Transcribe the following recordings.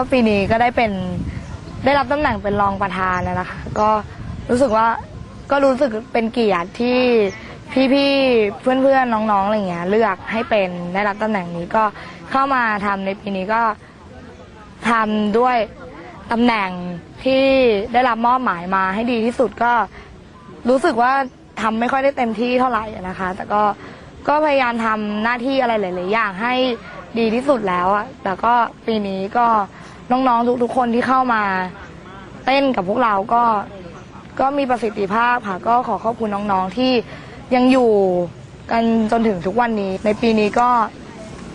ก็ปีนี้ก็ได้เป็นได้รับตำแหน่งเป็นรองประธานนะนะคะ ก็รู้สึกว่าก็รู้สึกเป็นเกียรติที่พี่ๆเพื่อนๆน้องๆอะไรเงี้ยเลือกให้เป็นได้รับตำแหน่งนี้ก็เข้ามาทำในปีนี้ก็ทำด้วยตำแหน่งที่ได้รับมอบหมายมาให้ดีที่สุดก็รู้สึกว่าทำไม่ค่อยได้เต็มที่เท่าไหร่นะคะ แต่ก็ก็พยายามทำหน้าที่อะไรหลายๆอย่างให้ดีที่สุดแล้วอะแต่ก็ปีนี้ก็ น้องๆทุกๆคนที่เข้ามาเต้นกับพวกเราก็ก็มีประสิทธิภาพค่ะก็ขอขอบคุณน้องๆที่ยังอยู่กันจนถึงทุกวันนี้ ในปีนี้ก็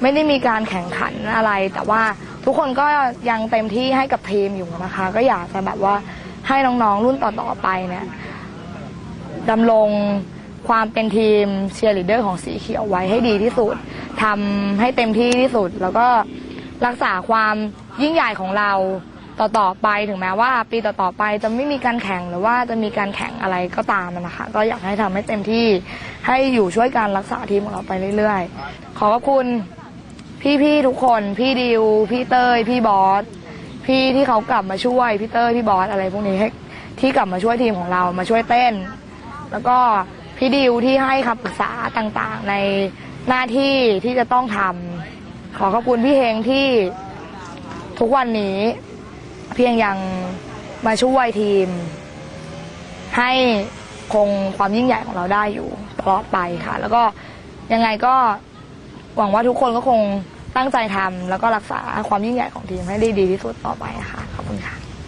ไม่ได้มีการแข่งขันอะไร แต่ว่าทุกคนก็ยังเต็มที่ให้กับทีมอยู่นะคะ ก็อยากจะแบบว่าให้น้องๆรุ่นต่อๆไปเนี่ยดำรงความเป็นทีมเชียร์ลีดเดอร์ของสีเขียวไว้ให้ดีที่สุดทำให้เต็มที่ที่สุด แล้วก็รักษาความ ยิ่งใหญ่ของเราต่อๆไปถึงแม้ว่า ปีต่อๆไปจะไม่มีการแข่งหรือว่าจะมีการแข่งอะไรก็ตามนะคะ ก็อยากให้ทำให้เต็มที่ให้อยู่ช่วยการรักษาทีมของเราไปเรื่อยๆ ขอขอบคุณพี่ๆทุกคน พี่ดิว พี่เต้ย พี่บอส พี่ที่เขากลับมาช่วย พี่เต้ย พี่บอสอะไรพวกนี้ให้ที่กลับมาช่วยทีมของเรา มาช่วยเต้น แล้วก็พี่ดิวที่ให้คำปรึกษาต่างๆ ในหน้าที่ที่จะต้องทำขอขอบคุณพี่เฮงที่ ทุกวันนี้เพียงยังมาช่วยทีม ให้คงความยิ่งใหญ่ของเราได้อยู่ตลอดไปค่ะ แล้วก็ยังไงก็หวังว่าทุกคนก็คงตั้งใจทำแล้วก็รักษาความยิ่งใหญ่ของทีมให้ได้ดีที่สุดต่อไปค่ะขอบคุณค่ะ